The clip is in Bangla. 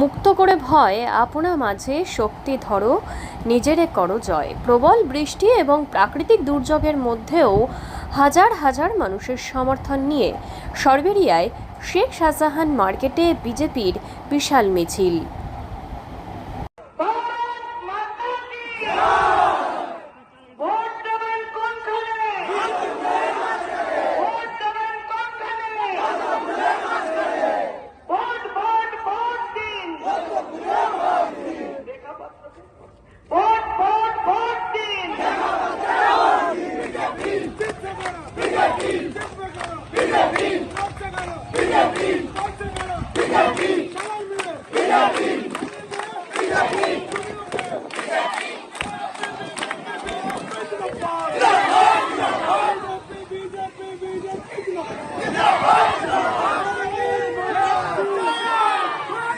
মুক্ত করে ভয়, আপনা মাঝে শক্তি ধরো, নিজেরে করো জয়। প্রবল বৃষ্টি এবং প্রাকৃতিক দুর্যোগের মধ্যেও হাজার হাজার মানুষের সমর্থন নিয়ে সরবেরিয়ায় শেখ শাহজাহান মার্কেটে বিজেপির বিশাল মিছিল। ¡Ay, Dios!